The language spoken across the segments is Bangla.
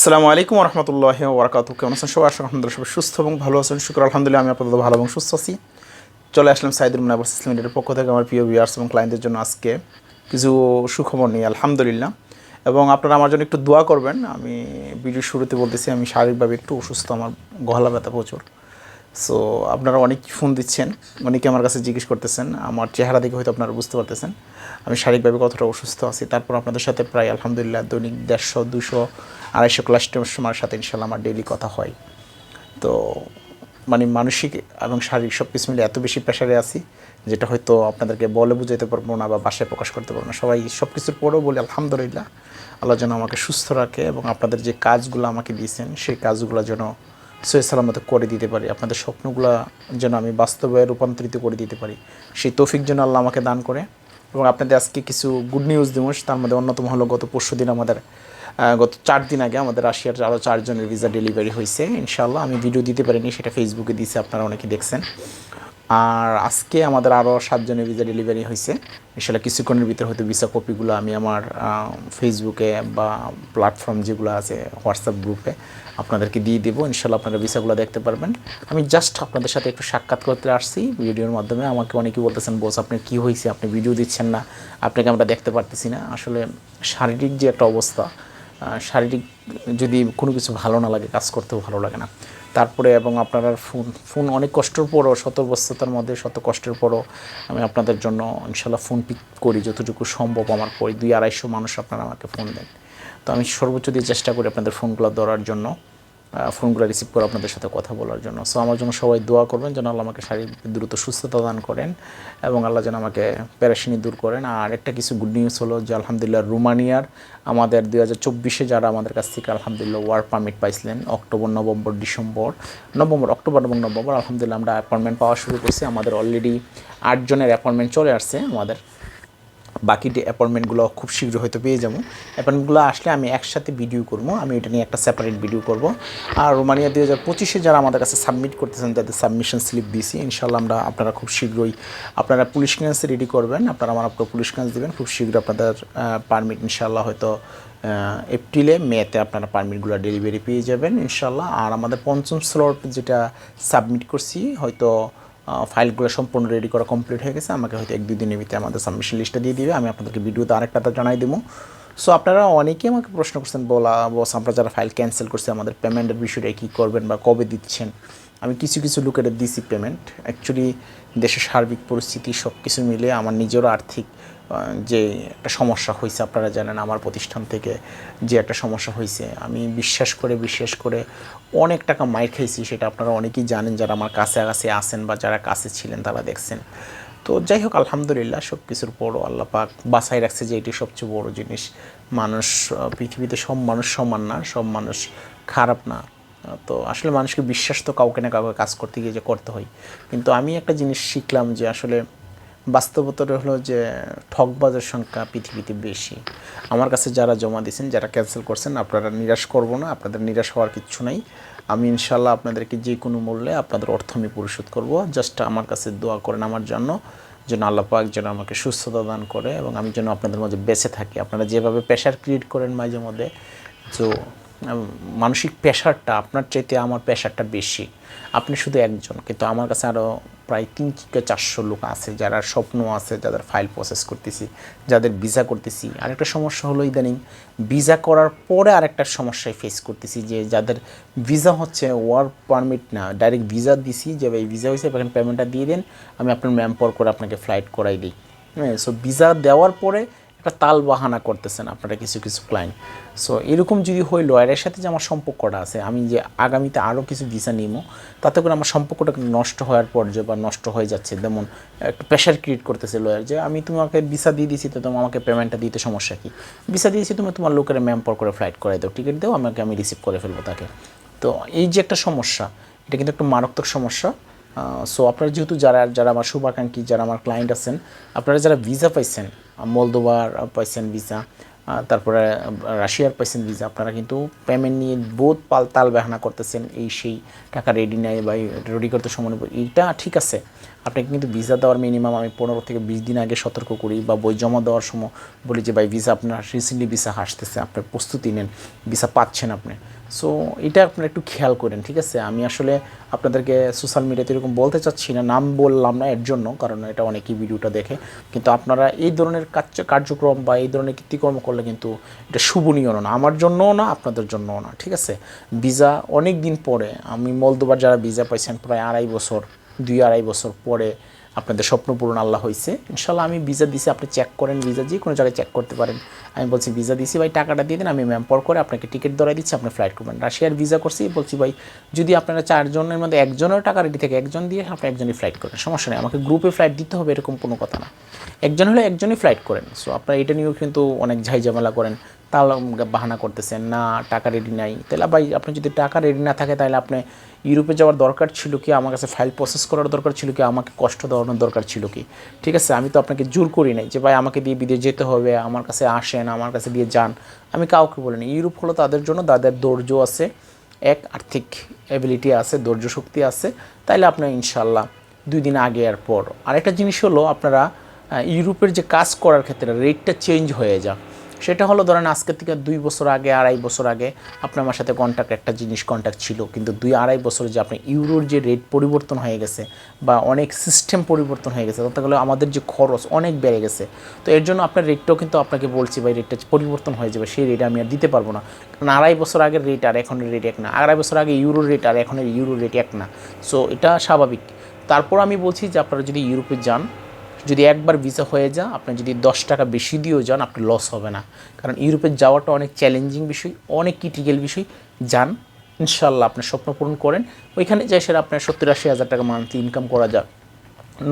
আসসালামু আলাইকুম রহমতুল্লাহ ওবরাকাত কেমন আছেন সবাই? আসলে আলহামদুলিল্লাহ সবাই সুস্থ এবং ভালো আছেন। শুক্র আলহামদুলিল্লাহ, আমি আপাতত ভালো এবং সুস্থ আছি। চলে আসলাম সাইদুল মুনাবাস লিমিটেডের পক্ষ থেকে আমার প্রিয় ভিউয়ার্স এবং ক্লায়েন্টদের জন্য আজকে কিছু সুখবর নিয়ে, আলহামদুলিল্লাহ। এবং আপনারা আমার জন্য একটু দোয়া করবেন। আমি ভিডিও শুরুতে বলতেছি, আমি শারীরিকভাবে একটু অসুস্থ, আমার গহলা ব্যথা প্রচুর। সো আপনারা অনেক ফোন দিচ্ছেন। অনেকে আমার কাছে জিজ্ঞেস করতেছেন, আমার চেহারা দেখে হয়তো আপনারা বুঝতে পারতেছেন। আমি শারীরিকভাবে কতটা অসুস্থ আছি, তারপর আপনাদের সাথে প্রায় আলহামদুলিল্লাহ দৈনিক দেড়শো, দুশো, আড়াইশো ক্লাস কাস্টমার সাথে ইনশাল্লাহ আমার ডেইলি কথা হয়। তো মানে মানসিক এবং শারীরিক সব কিছু মিলে এত বেশি প্রেশারে আছি, যেটা হয়তো আপনাদেরকে বলে বুঝাইতে পারব না বা বাসায় প্রকাশ করতে পারব না। সবাই সব কিছুর পরেও বলি, আলহামদুলিল্লাহ, আল্লাহ যেন আমাকে সুস্থ রাখে এবং আপনাদের যে কাজগুলো আমাকে দিয়েছেন, সেই কাজগুলো যেন সৈয়দ সালামতে করে দিতে পারি। আপনাদের স্বপ্নগুলো যেন আমি বাস্তবে রূপান্তরিত করে দিতে পারি। সেই তৌফিক যেন আল্লাহ আমাকে দান করে। এবং আপনাদের আজকে কিছু গুড নিউজ দিবস তার মধ্যে অন্যতম হলো গত পরশু দিন আমাদের গত চার দিন আগে আমাদের রাশিয়ার আরও চারজনের ভিসা ডেলিভারি হয়েছে। ইনশাআল্লাহ আমি ভিডিও দিতে পারিনি, সেটা ফেসবুকে দিয়েছে, আপনারা অনেকে দেখছেন। আর আজকে আমাদের আরও সাতজনের ভিসা ডেলিভারি হয়েছে। ইনশাল্লাহ কিছুক্ষণের ভিতরে হয়তো ভিসা কপিগুলো আমি আমার ফেসবুকে বা প্ল্যাটফর্ম যেগুলো আছে হোয়াটসঅ্যাপ গ্রুপে আপনাদেরকে দিয়ে দেবো। ইনশাল্লাহ আপনারা ভিসাগুলো দেখতে পারবেন। আমি জাস্ট আপনাদের সাথে একটু সাক্ষাৎ করতে আসছি ভিডিওর মাধ্যমে। আমাকে অনেকেই বলতেছেন, বস আপনার কী হয়েছে? আপনি ভিডিও দিচ্ছেন না। আপনাকে আমরা দেখতে পারতেছি না। আসলে শারীরিক যে একটা অবস্থা শারীরিক যদি কোনো কিছু ভালো না লাগে, কাজ করতেও ভালো লাগে না। তারপরে এবং আপনারা ফোন ফোন অনেক কষ্টের পরও, শত ব্যস্ততার মধ্যে শত কষ্টের পরও আমি আপনাদের জন্য ইনশাল্লাহ ফোন পিক করি যতটুকু সম্ভব। আমার পরে দুই আড়াইশো মানুষ আপনারা আমাকে ফোন দেন। তো আমি সর্বোচ্চ দিয়ে চেষ্টা করি আপনাদের ফোনগুলো ধরার জন্য। ফোনগুলো রিসিভ করে আপনাদের সাথে কথা বলার জন্য। সো আমার জন্য সবাই দোয়া করবেন যেন আল্লাহ আমাকে শারীরিক দ্রুত সুস্থতা দান করেন এবং আল্লাহ যেন আমাকে প্যারাশিনি দূর করেন। আর একটা কিছু গুড নিউজ হলো যে, আলহামদুলিল্লাহ রোমানিয়ার আমাদের দুই হাজার চব্বিশে যারা আমাদের কাছ থেকে আলহামদুলিল্লাহ work permit পাইছিলেন, October, November, December, November, October এবং নভেম্বর, আলহামদুলিল্লাহ আমরা অ্যাপয়েন্টমেন্ট পাওয়া শুরু করছি। আমাদের অলরেডি আটজনের অ্যাপয়েন্টমেন্ট চলে আসছে আমাদের। বাকি যে অ্যাপয়েন্টমেন্টগুলো খুব শীঘ্র হয়তো পেয়ে যাব। অ্যাপয়েন্টমেন্টগুলো আসলে আমি একসাথে ভিডিও করব, আমি এটা নিয়ে একটা সেপারেট ভিডিও করব। আর রোমানিয়া দুই হাজার পঁচিশে যারা আমাদের কাছে সাবমিট করতেছেন, তাদের সাবমিশন স্লিপ দিয়েছি। ইনশাল্লাহ আমরা আপনারা খুব শীঘ্রই আপনারা পুলিশ ক্লিয়ারেন্স রেডি করবেন, আপনারা আমার আপনার পুলিশ ক্লিয়ারেন্স দেবেন, খুব শীঘ্র আপনাদের পারমিট ইনশাল্লাহ হয়তো এপ্রিলে মেতে আপনারা পারমিটগুলো ডেলিভারি পেয়ে যাবেন ইনশাল্লাহ আর আমাদের পঞ্চম স্লট যেটা সাবমিট করছি, হয়তো ফাইলগুলো সম্পূর্ণ রেডি করা কমপ্লিট হয়ে গেছে। আমাকে হয়তো এক দুই দিনের ভিতরে আমাদের সাবমিশন লিস্টটা দিয়ে দিবে। আমি আপনাদেরকে ভিডিওতে আরেকটা তা জানাই দেবো। সো আপনারা অনেকেই আমাকে প্রশ্ন করছেন, বলা, বস, আমরা যারা ফাইল ক্যান্সেল করছি, আমাদের পেমেন্টের বিষয়টা কী করবেন বা কবে দিচ্ছেন? আমি কিছু কিছু লোকের দিছি পেমেন্ট অ্যাকচুয়ালি দেশের সার্বিক পরিস্থিতি সব কিছু মিলে আমার নিজেরও আর্থিক যে একটা সমস্যা হয়েছে আপনারা জানেন আমার প্রতিষ্ঠান থেকে যে একটা সমস্যা হয়েছে আমি বিশ্বাস করে বিশ্বাস করে অনেক টাকা মাইর খাইছি সেটা আপনারা অনেকেই জানেন, যারা আমার কাছে কাছে আসেন বা যারা কাছে ছিলেন তারা দেখছেন। তো যাই হোক, আলহামদুলিল্লাহ সব কিছুর পরও আল্লাহ পাক বাসায় রাখছে যে এটি সবচেয়ে বড় জিনিস। মানুষ পৃথিবীতে সব মানুষ সমান না, সব মানুষ খারাপ না। তো আসলে মানুষকে বিশ্বাস তো কাউকে না কাউকে কাজ করতে গিয়ে যে করতে হয়। কিন্তু আমি একটা জিনিস শিখলাম যে আসলে বাস্তবতাটা হলো যে ঠকবাজের সংখ্যা পৃথিবীতে বেশি। আমার কাছে যারা জমা দিয়েছেন, যারা ক্যান্সেল করছেন, আপনারা নিরাশ করব না, আপনাদের নিরাশ হওয়ার কিচ্ছু নাই। আমি ইনশাল্লাহ আপনাদেরকে যে কোনো মূল্যে আপনাদের অর্থ আমি পরিশোধ করব। জাস্ট আমার কাছে দোয়া করেন আমার জন্য, যেন আল্লাহ পাক যেন আমাকে সুস্থতা দান করে এবং আমি যেন আপনাদের মাঝে বেঁচে থাকি। আপনারা যেভাবে প্রেশার ক্রিয়েট করেন মাঝে মধ্যে, তো মানসিক প্রেশারটা আপনার চাইতে আমার প্রেশারটা বেশি। আপনি শুধু একজন, কিন্তু আমার কাছে আরও প্রায় তিন থেকে চারশো লোক আছে যারা স্বপ্ন আছে যাদের ফাইল প্রসেস করতেছি, যাদের ভিসা করতেছি। আরেকটা সমস্যা হলো ইদানিং ভিসা করার পরে আরেকটা সমস্যায় ফেস করতেছি যে যাদের ভিসা হচ্ছে ওয়ার্ক পারমিট না ডাইরেক্ট ভিসা দিছি যে এই ভিসা হয়েছে এখন পেমেন্টটা দিয়ে দেন, আমি আপনার ম্যাম পর করে আপনাকে ফ্লাইট করাই দিই। হ্যাঁ সো ভিসা দেওয়ার পরে একটা তাল বাহানা করতেছেন আপনারা কিছু কিছু ক্লায়েন্ট সো এরকম যদি হয় লয়ারের সাথে যে আমার সম্পর্কটা আছে, আমি যে আগামীতে আরও কিছু ভিসা নিব তাতে করে আমার সম্পর্কটা নষ্ট হওয়ার পর্যায়ে বা নষ্ট হয়ে যাচ্ছে। যেমন, একটা প্রেশার ক্রিয়েট করতেছে লয়ার যে, আমি তোমাকে ভিসা দিয়ে দিয়েছি তো তুমি আমাকে পেমেন্টটা দিতে সমস্যা কী? ভিসা দিয়েছি, তুমি তোমার লোকের ম্যাম পর করে ফ্লাইট করাই দাও টিকিট দাও, আমাকে আমি রিসিভ করে ফেলব তাকে। তো এই যে একটা সমস্যা, এটা কিন্তু একটা মারাত্মক সমস্যা। সো আপনারা যেহেতু যারা যারা আমার শুভাকাঙ্ক্ষী, যারা আমার ক্লায়েন্ট আছেন, আপনারা যারা ভিসা পাইছেন মলদোবার পাইছেন ভিসা তারপরে রাশিয়ার পাইছেন ভিসা আপনারা কিন্তু পেমেন্ট নিয়ে বহুত পাল তাল বেহানা করতেছেন এই সেই টাকা রেডি নেয় বা রেডি করতে সময়। এইটা ঠিক আছে আপনাকে কিন্তু ভিসা দেওয়ার মিনিমাম আমি পনেরো থেকে বিশ দিন আগে সতর্ক করি বা বই জমা দেওয়ার সময় বলি যে, ভাই ভিসা আপনার রিসেন্টলি ভিসা আসতেছে আপনার প্রস্তুতি নেন ভিসা পাচ্ছেন আপনি। সো এটা আপনারা একটু খেয়াল করেন, ঠিক আছে? আমি আসলে আপনাদেরকে সোশ্যাল মিডিয়াতে এরকম বলতে চাচ্ছি না, নাম বললাম না এর জন্য, কারণ এটা অনেকেই ভিডিওটা দেখে। কিন্তু আপনারা এই ধরনের কার্য- কার্যক্রম বা এই ধরনের কৃতিকর্ম করলে কিন্তু এটা শুভনীয় না, আমার জন্যও না, আপনাদের জন্যও না, ঠিক আছে? ভিসা অনেক দিন পরে, আমি মলদোবার যারা ভিসা পাইছেন, প্রায় আড়াই বছর দুই আড়াই বছর পরে আপনাদের স্বপ্ন পূরণ আল্লাহ হয়েছে ইনশাল্লাহ আমি ভিসা দিছি, আপনি চেক করেন ভিসা যে কোনো জায়গায় চেক করতে পারেন। আমি বলছি ভিসা দিছি ভাই, টাকাটা দিয়ে দিন, আমি ম্যাম্পর করে আপনাকে টিকিট ধরাই দিচ্ছি, আপনি ফ্লাইট করবেন। রাশিয়ার ভিসা করছি, বলছি ভাই, যদি আপনারা চারজনের মধ্যে একজনের টাকা রেডি থাকে, একজন দিয়ে আপনি একজনই ফ্লাইট করেন, সমস্যা নেই। আমাকে গ্রুপে ফ্লাইট দিতে হবে, এরকম কোনো কথা না। একজন হলে একজনই ফ্লাইট করেন। সো আপনারা এটা নিয়েও কিন্তু অনেক ঝাই ঝামেলা করেন। তাহলে বাহানা করতেছেন, না, টাকা রেডি নাই। তাহলে ভাই, আপনি যদি টাকা রেডি না থাকে, তাহলে আপনি ইউরোপে যাওয়ার দরকার ছিল কি? আমার কাছে ফাইল প্রসেস করার দরকার ছিল কি? আমাকে কষ্ট দেওয়ানোর দরকার ছিল কি? ঠিক আছে, আমি তো আপনাকে জোর করি নাই যে, ভাই, আমাকে দিয়ে বিদেশ যেতে হবে, আমার কাছে আসেন, আমার কাছে দিয়ে যান। আমি কাউকে বলিনি। ইউরোপ হলো তাদের জন্য, তাদের ধৈর্য আছে, এক আর্থিক অ্যাবিলিটি আছে, ধৈর্য শক্তি আছে। তাইলে আপনার ইনশাল্লাহ দুই দিন আগে আর পর। আরেকটা জিনিস হলো, আপনারা ইউরোপের যে কাজ করার ক্ষেত্রে রেটটা চেঞ্জ হয়ে যায় সেটা হলো, ধরেন আজকে থেকে দুই বছর আগে, আড়াই বছর আগে আপনার আমার সাথে কন্ট্যাক্ট একটা জিনিস কন্ট্যাক্ট ছিল। কিন্তু দুই, আড়াই বছরে যে আপনি ইউরোর যে রেট পরিবর্তন হয়ে গেছে বা অনেক সিস্টেম পরিবর্তন হয়ে গেছে, তাতে গেলে আমাদের যে খরচ অনেক বেড়ে গেছে। তো এর জন্য আপনার রেটটাও কিন্তু আপনাকে বলছি ভাই রেটটা পরিবর্তন হয়ে যাবে, সেই রেট আমি আর দিতে পারব না। কারণ আড়াই বছর আগের রেট আর এখনের রেট এক না। আড়াই বছর আগে ইউরোর রেট আর এখনের ইউরোর রেট এক না। সো এটা স্বাভাবিক। তারপর আমি বলছি যে আপনারা যদি ইউরোপে যান যদি একবার ভিসা হয়ে যান আপনি যদি দশ টাকা বেশি দিয়েও যান আপনি লস হবে না। কারণ ইউরোপে যাওয়াটা অনেক চ্যালেঞ্জিং বিষয়, অনেক ক্রিটিক্যাল বিষয়। যান ইনশাল্লাহ আপনি স্বপ্ন পূরণ করেন। ওইখানে যাই সেটা আপনার সত্তর আশি হাজার টাকা মান্থলি ইনকাম করা যায়।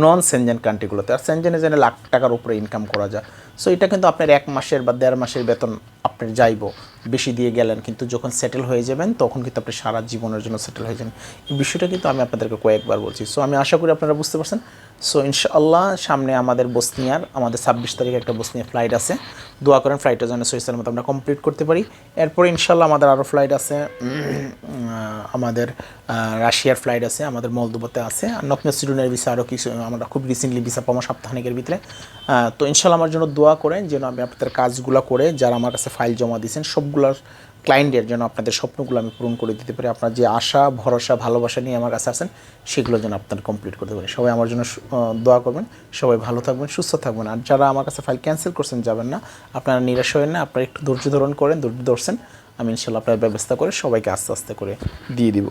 নন সেনজেন কান্ট্রিগুলোতে আর সেনজেনে জেনে লাখ টাকার উপরে ইনকাম করা যায়। সো এটা কিন্তু আপনার এক মাসের বা দেড় মাসের বেতন আপনার যাইব। বেশি দিয়ে গেলেন, কিন্তু যখন সেটেল হয়ে যাবেন, তখন কিন্তু আপনি সারা জীবনের জন্য সেটেল হয়ে যাবেন। এই বিষয়টা কিন্তু আমি আপনাদেরকে কয়েকবার বলছি। সো আমি আশা করি আপনারা বুঝতে পারছেন। সো ইনশাআল্লাহ সামনে আমাদের বসনিয়ার, আমাদের ছাব্বিশ তারিখে একটা বসনিয়া ফ্লাইট আছে। দোয়া করেন ফ্লাইটটা যেন সহিসার মতো আমরা কমপ্লিট করতে পারি। এরপরে ইনশাল্লাহ আমাদের আরও ফ্লাইট আছে আমাদের রাশিয়ার ফ্লাইট আছে, আমাদের মলদোবাতে আছে। আর নতুন স্টুডেন্টের ভিসা আরও কিছু, আমরা খুব রিসেন্টলি ভিসা পাবো সপ্তাহখানেকের ভিতরে। তো ইনশাল্লাহ আমার জন্য দোয়া করেন যেন আমি আপনাদের কাজগুলো করে যারা আমার কাছে ফাইল জমা দিয়েছেন, সবগুলোর ক্লায়েন্টের জন্য আপনাদের স্বপ্নগুলো আমি পূরণ করে দিতে পারি। আপনার যে আশা, ভরসা, ভালোবাসা নিয়ে আমার কাছে আসেন সেগুলো যেন আপনারা কমপ্লিট করতে পারি। সবাই আমার জন্য দোয়া করবেন। সবাই ভালো থাকবেন, সুস্থ থাকবেন। আর যারা আমার কাছে ফাইল ক্যান্সেল করছেন, যাবেন না। আপনারা নিরাশ হবেন না, আপনারা একটু ধৈর্য ধারণ করেন, ধৈর্য ধরছেন। আমি ইনশাল্লাহ আপনার ব্যবস্থা করে সবাইকে আস্তে আস্তে করে দিয়ে দিব।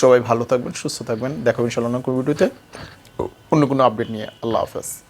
সবাই ভালো থাকবেন, সুস্থ থাকবেন। দেখো ইনশাল্লাহ অন্য কোনো ভিডিওতে। অন্য কোনো আপডেট নিয়ে। আল্লাহ হাফেজ।